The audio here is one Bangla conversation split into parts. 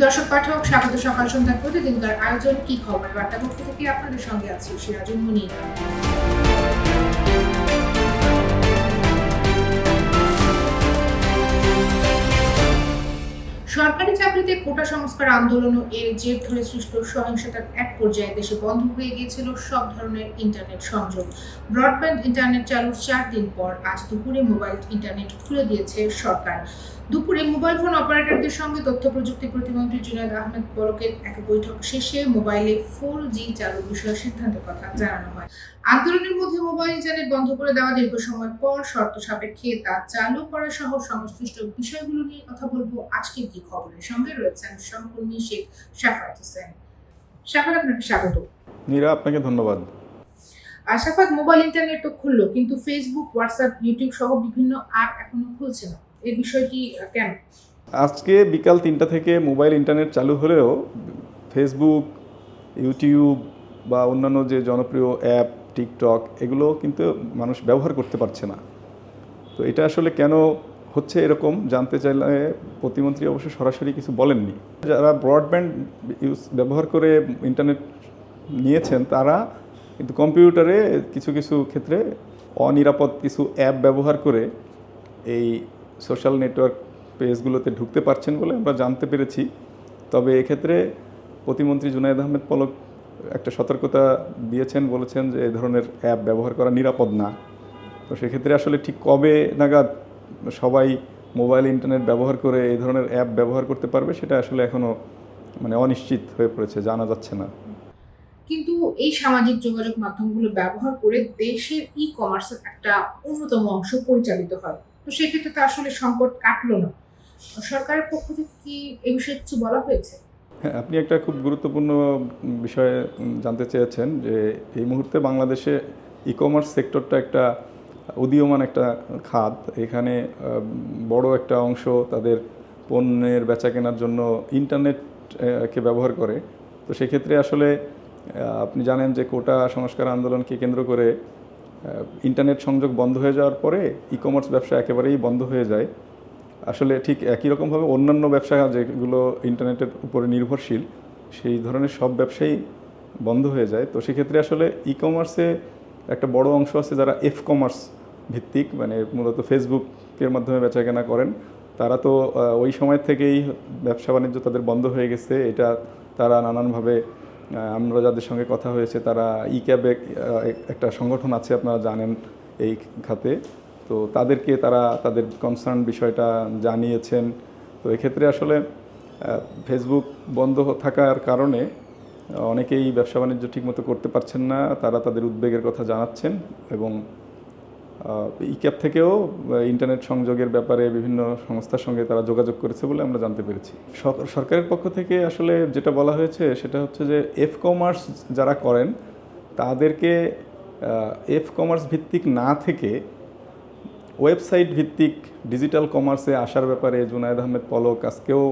দর্শক পাঠক, স্বাগত সকাল সন্ধ্যার প্রতিদিনকার আয়োজন, কি খবর? বার্তা পক্ষ থেকে আপনাদের সঙ্গে আছি সিরাজুল মুনি। সরকারি চাকরিতে কোটা সংস্কার আন্দোলন ও এর জের ধরে সৃষ্ট সহিংসতার এক পর্যায়ে দেশে বন্ধ হয়ে গিয়েছিল সব ধরনের ইন্টারনেট সংযোগ। ব্রডব্যান্ড ইন্টারনেট চালুর চার দিন পর আজ দুপুরে মোবাইল ইন্টারনেট খুলে দিয়েছে সরকার। দুপুরে মোবাইল ফোন অপারেটরদের সঙ্গে তথ্য প্রযুক্তি প্রতিমন্ত্রী জুনায়দ আহমেদ বরকের এক বৈঠক শেষে মোবাইলে ফোর জি চালুর বিষয়ে সিদ্ধান্তের কথা জানানো হয়। আন্দোলনের মধ্যে মোবাইল ইন্টারনেট বন্ধ করে দেওয়া দীর্ঘ সময় পর শর্ত সাপেক্ষে তা চালু করা সহ সংশ্লিষ্ট বিষয়গুলো নিয়ে কথা বলব। আজকের কি খবরের সঙ্গে রয়েছেন সহকর্মী শেখ শাফাত হোসেন। শাফাত আপনাকে স্বাগত। নীরা আপনাকে ধন্যবাদ। আশাফাত মোবাইল ইন্টারনেট তো খুললো কিন্তু ফেসবুক হোয়াটসঅ্যাপ ইউটিউব সহ বিভিন্ন অ্যাপ এখনও খুলছে না। এই বিষয়টি কেন? আজকে বিকাল তিনটা থেকে মোবাইল ইন্টারনেট চালু হলেও ফেসবুক, ইউটিউব বা অন্যান্য যে জনপ্রিয় অ্যাপ, টিকটক, এগুলো কিন্তু মানুষ ব্যবহার করতে পারছে না। তো এটা আসলে কেন হচ্ছে এরকম জানতে চাইলে প্রতিমন্ত্রী অবশ্য সরাসরি কিছু বলেননি। যারা ব্রডব্যান্ড ইউজ ব্যবহার করে ইন্টারনেট নিয়েছেন, তারা কিন্তু কম্পিউটারে কিছু কিছু ক্ষেত্রে অনিরাপদ কিছু অ্যাপ ব্যবহার করে এই সোশ্যাল নেটওয়ার্ক পেজগুলোতে ঢুকতে পারছেন বলে আমরা জানতে পেরেছি। তবে এক্ষেত্রে প্রতিমন্ত্রী জুনায়দ আহমেদ পলক একটা সতর্কতা দিয়েছেন, বলেছেন যে এই ধরনের অ্যাপ ব্যবহার করা নিরাপদ না। তো সেক্ষেত্রে আসলে ঠিক কবে নাগাদ সবাই মোবাইল ইন্টারনেট ব্যবহার করে এই ধরনের অ্যাপ ব্যবহার করতে পারবে সেটা আসলে এখনও মানে অনিশ্চিত হয়ে পড়েছে, জানা যাচ্ছে না। কিন্তু এই সামাজিক যোগাযোগ মাধ্যমগুলো ব্যবহার করে দেশের ই কমার্সের একটা অন্যতম অংশ পরিচালিত হয়। তো সেক্ষেত্রে তো আসলে সংকট কাটলো না। সরকারের পক্ষ থেকে কি এ বিষয়ে কিছু বলা হয়েছে? হ্যাঁ আপনি একটা খুব গুরুত্বপূর্ণ বিষয়ে জানতে চেয়েছেন যে এই মুহূর্তে বাংলাদেশে ই কমার্স সেক্টরটা একটা উদীয়মান একটা খাত। এখানে বড় একটা অংশ তাদের পণ্যের বেচা কেনার জন্য ইন্টারনেট আহ, কে ব্যবহার করে। তো সেক্ষেত্রে আসলে আপনি জানেন যে কোটা সংস্কার আন্দোলনকে কেন্দ্র করে ইন্টারনেট সংযোগ বন্ধ হয়ে যাওয়ার পরে ই কমার্স ব্যবসা একেবারেই বন্ধ হয়ে যায়। আসলে ঠিক একই রকমভাবে অন্যান্য ব্যবসা যেগুলো ইন্টারনেটের উপরে নির্ভরশীল, সেই ধরনের সব ব্যবসাই বন্ধ হয়ে যায়। তো সেক্ষেত্রে আসলে ই কমার্সে একটা বড় অংশ আছে যারা এফ কমার্স ভিত্তিক মানে মূলত ফেসবুকের মাধ্যমে বেচাকেনা করেন। তারা তো ওই সময় থেকেই ব্যবসা বাণিজ্য তাদের বন্ধ হয়ে গেছে। এটা তারা নানানভাবে আমরা যাদের সঙ্গে কথা হয়েছে, তারা ই ক্যাবে একটা সংগঠন আছে, আপনারা জানেন এই খাতে। তো তাদেরকে তারা তাদের কনসার্ন বিষয়টা জানিয়েছেন। তো এক্ষেত্রে আসলে ফেসবুক বন্ধ থাকার কারণে, অনেকেই ব্যবসা বাণিজ্য ঠিকমতো করতে পারছেন না। তারা তাদের উদ্বেগের কথা জানাচ্ছেন এবং ইক্যাপ থেকেও ইন্টারনেট সংযোগের ব্যাপারে বিভিন্ন সংস্থার সঙ্গে তারা যোগাযোগ করেছে বলে আমরা জানতে পেরেছি। সরকারের পক্ষ থেকে আসলে যেটা বলা হয়েছে, সেটা হচ্ছে যে এফ কমার্স যারা করেন, তাদেরকে এফ কমার্স ভিত্তিক না থেকে ওয়েবসাইট ভিত্তিক ডিজিটাল কমার্সে আসার ব্যাপারে জুনায়দ আহমেদ পলক আজকেও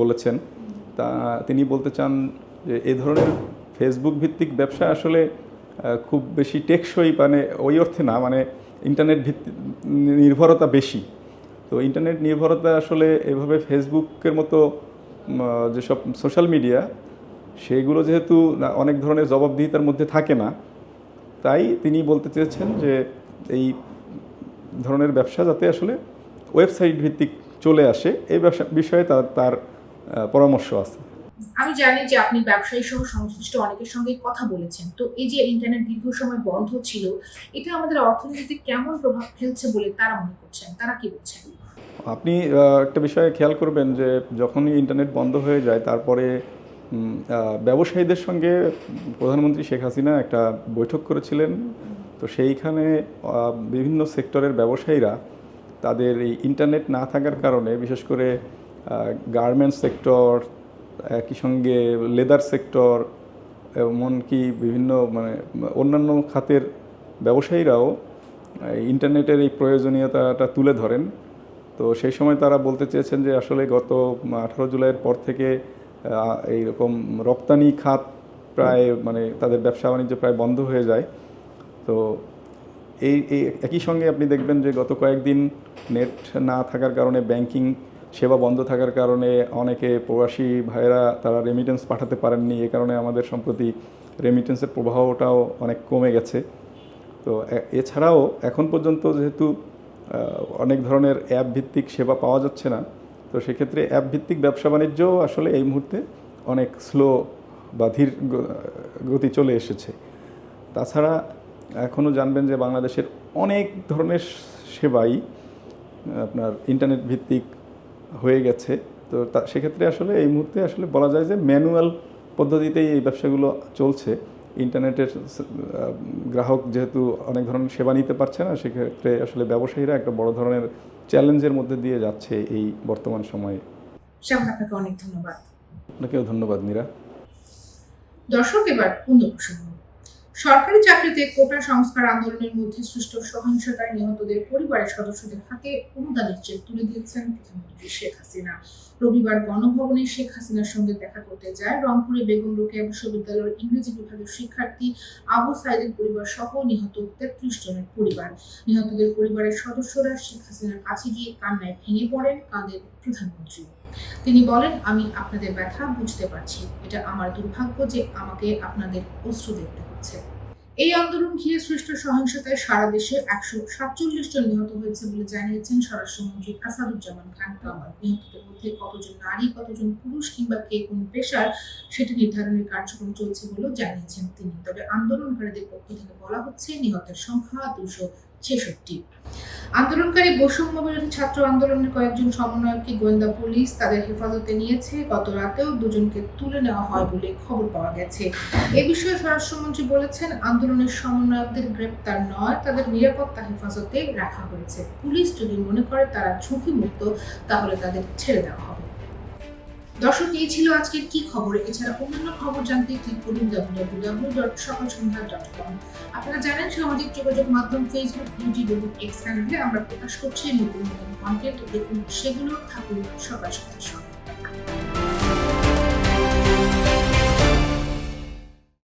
বলেছেন। তা, তিনি বলতে চান যে, এ ধরনের ফেসবুক ভিত্তিক ব্যবসা আসলে খুব বেশি টেকসই মানে ওই অর্থে না মানে ইন্টারনেট ভিত্তিক নির্ভরতা বেশি। তো ইন্টারনেট নির্ভরতা আসলে এভাবে ফেসবুকের মতো যেসব সোশ্যাল মিডিয়া, সেগুলো যেহেতু অনেক ধরনের জবাবদিহিতার মধ্যে থাকে না, তাই তিনি বলতে চেয়েছেন যে এই ধরনের ব্যবসা যাতে আসলে ওয়েবসাইট ভিত্তিক চলে আসে এই ব্যবসা, বিষয়ে তার পরামর্শ আছে। আমি জানি যে আপনি ব্যবসায়ী সহ সংশ্লিষ্ট অনেকের সঙ্গে কথা বলেছেন। তো এই যে ইন্টারনেট দীর্ঘ সময় বন্ধ ছিল, এটা আমাদের অর্থনীতিতে কেমন প্রভাব ফেলছে বলে তারা মনে করছেন? তারা কি বলছেন? আপনি একটা বিষয়ে খেয়াল করবেন যে যখনই ইন্টারনেট বন্ধ হয়ে যায়, তারপরে ব্যবসায়ীদের সঙ্গে প্রধানমন্ত্রী শেখ হাসিনা একটা বৈঠক করেছিলেন। তো সেইখানে বিভিন্ন সেক্টরের ব্যবসায়ীরা তাদের এই ইন্টারনেট না থাকার কারণে, বিশেষ করে গার্মেন্টস সেক্টর একই সঙ্গে লেদার সেক্টর এমনকি বিভিন্ন মানে অন্যান্য খাতের ব্যবসায়ীরাও ইন্টারনেটের এই প্রয়োজনীয়তাটা তুলে ধরেন। তো সেই সময় তারা বলতে চেয়েছেন যে আসলে গত আঠারো জুলাইয়ের পর থেকে এইরকম রপ্তানি খাত প্রায় মানে তাদের ব্যবসা বাণিজ্য প্রায় বন্ধ হয়ে যায়। তো এই একই সঙ্গে আপনি দেখবেন যে গত কয়েকদিন নেট না থাকার কারণে ব্যাংকিং সেবা বন্ধ থাকার কারণে অনেকে প্রবাসী ভাইয়েরা তারা রেমিটেন্স পাঠাতে পারেননি। এ কারণে আমাদের সম্প্রতি রেমিটেন্সের প্রবাহটাও অনেক কমে গেছে। তো এছাড়াও এখন পর্যন্ত যেহেতু অনেক ধরনের অ্যাপ ভিত্তিক সেবা পাওয়া যাচ্ছে না, তো সেক্ষেত্রে অ্যাপ ভিত্তিক ব্যবসা বাণিজ্য আসলে এই মুহূর্তে অনেক স্লো বা ধীর গতি চলে এসেছে। তাছাড়া এখনও জানবেন যে বাংলাদেশের অনেক ধরনের সেবাই আপনার ইন্টারনেট ভিত্তিক হয়ে গেছে। তো তা সেক্ষেত্রে আসলে এই মুহূর্তে আসলে বলা যায় যে ম্যানুয়াল পদ্ধতিতেই এই ব্যবসাগুলো চলছে। ইন্টারনেটের গ্রাহক যেহেতু অনেক ধরনের সেবা নিতে পারছে না সেক্ষেত্রে আসলে ব্যবসায়ীরা একটা বড় ধরনের চ্যালেঞ্জের মধ্যে দিয়ে যাচ্ছে এই বর্তমান সময়ে। আপনাকে অনেক ধন্যবাদ। আপনাকেও ধন্যবাদ মীরা। দর্শক এবার অন্য প্রসঙ্গ সরকারি চাকরিতে কোটা সংস্কার আন্দোলনের মধ্যে সৃষ্ট সহিংসতায় নিহতদের পরিবারের সদস্যদের হাতে অনুদানের চেক তুলে দিয়েছেন প্রধানমন্ত্রী। শেখ হাসিনা। রবিবার গণভবনে শেখ হাসিনার সঙ্গে দেখা করতে যায় রংপুরে বেগম রোকেয়া বিশ্ববিদ্যালয়ের ইংরেজি বিভাগের শিক্ষার্থী আবু সাইদের পরিবার সহ নিহত তেত্রিশ জনের পরিবার। নিহতদের পরিবারের সদস্যরা শেখ হাসিনার কাছে গিয়ে কান্নায় ভেঙে পড়েন কাঁদেন প্রধানমন্ত্রী। তিনি বলেন, আমি আপনাদের ব্যথা বুঝতে পারছি। এটা আমার দুর্ভাগ্য যে আমাকে আপনাদের অশ্রু দেখতে হচ্ছে। এই আন্দোলন ঘিরে সৃষ্ট সহিংসতায় সারা দেশে একশো সাতচল্লিশ জন নিহত হয়েছে বলে জানিয়েছেন স্বরাষ্ট্রমন্ত্রী আসাদুজ্জামান খান। কামাল নিহতদের মধ্যে কতজন নারী, কতজন পুরুষ কিংবা কে কোন পেশার সেটি নির্ধারণের কার্যক্রম চলছে বলেও জানিয়েছেন তিনি। তবে আন্দোলনকারীদের পক্ষ থেকে বলা হচ্ছে, নিহতের সংখ্যা দুশো ছেষট্টি। আন্দোলনকারী বৈষম্য বিরোধী ছাত্র আন্দোলনের কয়েকজন সমন্বয়ককে গোয়েন্দা পুলিশ তাদের হেফাজতে নিয়েছে। গত রাতেও দুজনকে তুলে নেওয়া হয় বলে খবর পাওয়া গেছে। এ বিষয়ে স্বরাষ্ট্রমন্ত্রী বলেছেন, আন্দোলনের সমন্বয়কদের গ্রেপ্তার নয়, তাদের নিরাপত্তা হেফাজতে রাখা হয়েছে। পুলিশ যদি মনে করে তারা ঝুঁকিমুক্ত, তাহলে তাদের ছেড়ে দেওয়া হবে। দর্শক, এই ছিল আজকের কি খবর? এছাড়া অন্যান্য খবর জানতে ক্লিক করুন ডট সকাল ডট কম আপনারা জানেন, সামাজিক যোগাযোগ মাধ্যম ফেসবুক ইউটিউব এবং এক্স চ্যানেলে আমরা প্রকাশ করছি নতুন নতুন কন্টেন্ট দেখুন সেগুলো, থাকুন সকাল সন্ধ্যার সঙ্গে।